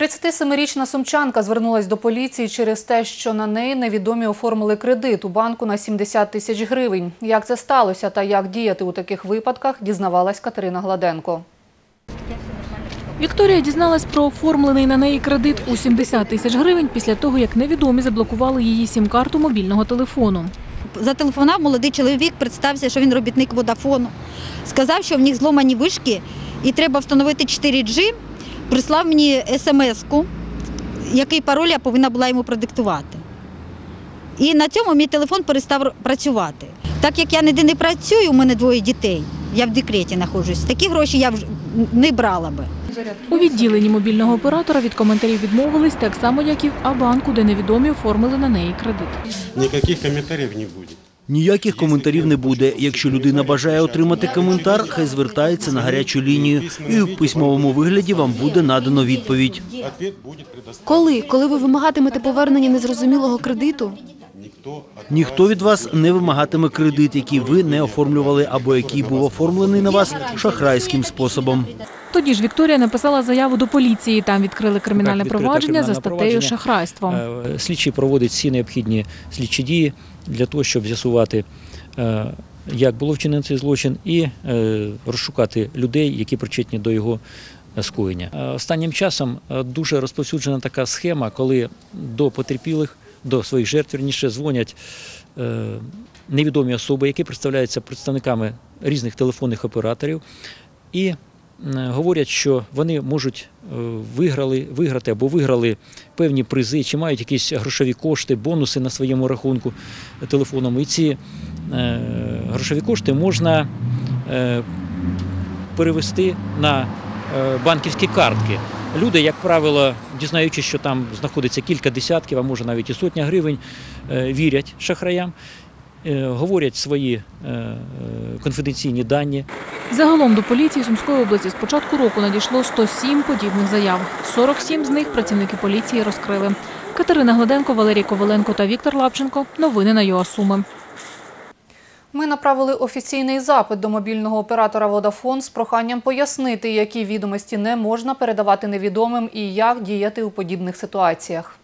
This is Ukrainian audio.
37-річна сумчанка звернулась до поліції через те, що на неї невідомі оформили кредит у банку на 70 тисяч гривень. Як це сталося та як діяти у таких випадках, дізнавалась Катерина Гладенко. Вікторія дізналась про оформлений на неї кредит у 70 тисяч гривень після того, як невідомі заблокували її сім-карту мобільного телефону. Зателефонував молодий чоловік, представився, що він робітник водафону. Сказав, що в них зломані вишки і треба встановити 4G. Прислав мені смс-ку, який пароль я повинна була йому продиктувати. І на цьому мій телефон перестав працювати. Так як я ніде не працюю, у мене двоє дітей, я в декреті знаходжусь, такі гроші я вже не брала би. У відділенні мобільного оператора від коментарів відмовились, так само, як і в А-банку, де невідомі оформили на неї кредит. Никаких комментариев не будет. Ніяких коментарів не буде. Якщо людина бажає отримати коментар, хай звертається на гарячу лінію, і в письмовому вигляді вам буде надано відповідь. Коли? Коли ви вимагатимете повернення незрозумілого кредиту? Никто Ніхто від вас не вимагатиме кредит, який ви не оформлювали або який був оформлений на вас шахрайським способом. Тоді ж Вікторія написала заяву до поліції. Там відкрили кримінальне провадження за статтею шахрайство. Е, Слідчий проводить всі необхідні слідчі дії для того, щоб з'ясувати, е, як було вчинено цей злочин, і е, розшукати людей, які причетні до його е, скоєння. Е, Останнім часом е, дуже розповсюджена така схема, коли до потерпілих, до своїх жертв верніше, дзвонять е, невідомі особи, які представляються представниками різних телефонних операторів. І е, говорять, що вони можуть е, виграли, виграти або виграли певні призи, чи мають якісь грошові кошти, бонуси на своєму рахунку телефонному. І ці грошові кошти можна перевести на банківські картки. Люди, як правило, дізнаючись, що там знаходиться кілька десятків, а може навіть і сотня гривень, е, вірять шахраям, е, говорять свої е, конфіденційні дані, Загалом до поліції Сумської області з початку року надійшло 107 подібних заяв. 47 з них працівники поліції розкрили. Катерина Гладенко, Валерій Коваленко та Віктор Лапченко. Новини на ЮАСуми. Ми направили офіційний запит до мобільного оператора Водафон з проханням пояснити, які відомості не можна передавати невідомим і як діяти у подібних ситуаціях.